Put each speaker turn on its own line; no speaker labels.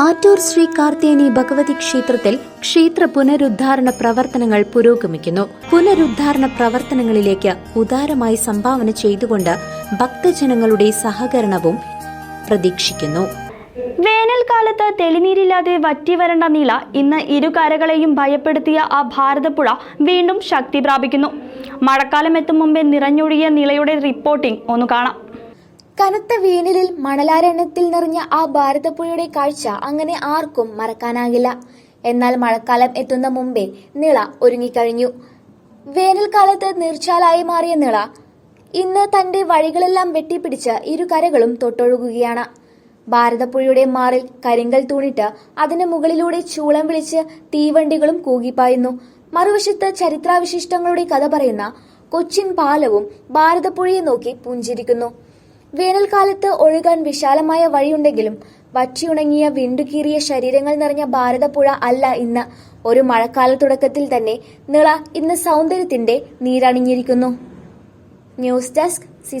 ആറ്റൂർ ശ്രീ കാർത്തേനി ഭഗവതി ക്ഷേത്രത്തിൽ ക്ഷേത്ര പുനരുദ്ധാരണ പ്രവർത്തനങ്ങൾ പുരോഗമിക്കുന്നു. പുനരുദ്ധാരണ പ്രവർത്തനങ്ങളിലേക്ക് ഉദാരമായി സംഭാവന ചെയ്തുകൊണ്ട് ഭക്തജനങ്ങളുടെ സഹകരണവും പ്രതീക്ഷിക്കുന്നു.
വേനൽക്കാലത്ത് തെളിനീരില്ലാതെ വറ്റിവരണ്ട നീള ഇന്ന് ഇരുകരകളെയും ഭയപ്പെടുത്തിയ ആ ഭാരതപ്പുഴ വീണ്ടും ശക്തി പ്രാപിക്കുന്നു. മഴക്കാലം എത്തും മുമ്പേ നിറഞ്ഞൊഴുകിയ നിളയുടെ റിപ്പോർട്ടിംഗ് ഒന്ന് കാണാം.
കനത്ത വേനലിൽ മണലാരണ്യത്തിൽ നിറഞ്ഞ ആ ഭാരതപ്പുഴയുടെ കാഴ്ച അങ്ങനെ ആർക്കും മറക്കാനാകില്ല. എന്നാൽ മഴക്കാലം എത്തുന്ന മുമ്പേ നിള ഒരുങ്ങിക്കഴിഞ്ഞു. വേനൽക്കാലത്ത് നീർച്ചാലായി മാറിയ നിള ഇന്ന് തന്റെ വഴികളെല്ലാം വെട്ടിപ്പിടിച്ച് ഇരുകരകളും തൊട്ടൊഴുകുകയാണ്. ഭാരതപ്പുഴയുടെ മാറിൽ കരിങ്കൽ തൂണിട്ട് അതിന് മുകളിലൂടെ ചൂളം വിളിച്ച് തീവണ്ടികളും കൂകിപ്പായുന്നു. മറുവശത്ത് ചരിത്രാവിശിഷ്ടങ്ങളുടെ കഥ പറയുന്ന കൊച്ചിൻ പാലവും ഭാരതപ്പുഴയെ നോക്കി പുഞ്ചിരിക്കുന്നു. വേനൽക്കാലത്ത് ഒഴുകാൻ വിശാലമായ വഴിയുണ്ടെങ്കിലും വറ്റിയുണങ്ങിയ വിണ്ടുകീറിയ ശരീരങ്ങൾ നിറഞ്ഞ ഭാരതപ്പുഴ അല്ല ഇന്ന്. ഒരു മഴക്കാല തുടക്കത്തിൽ തന്നെ നിള ഇന്ന് സൗന്ദര്യത്തിന്റെ നീരണിഞ്ഞിരിക്കുന്നു. News desk C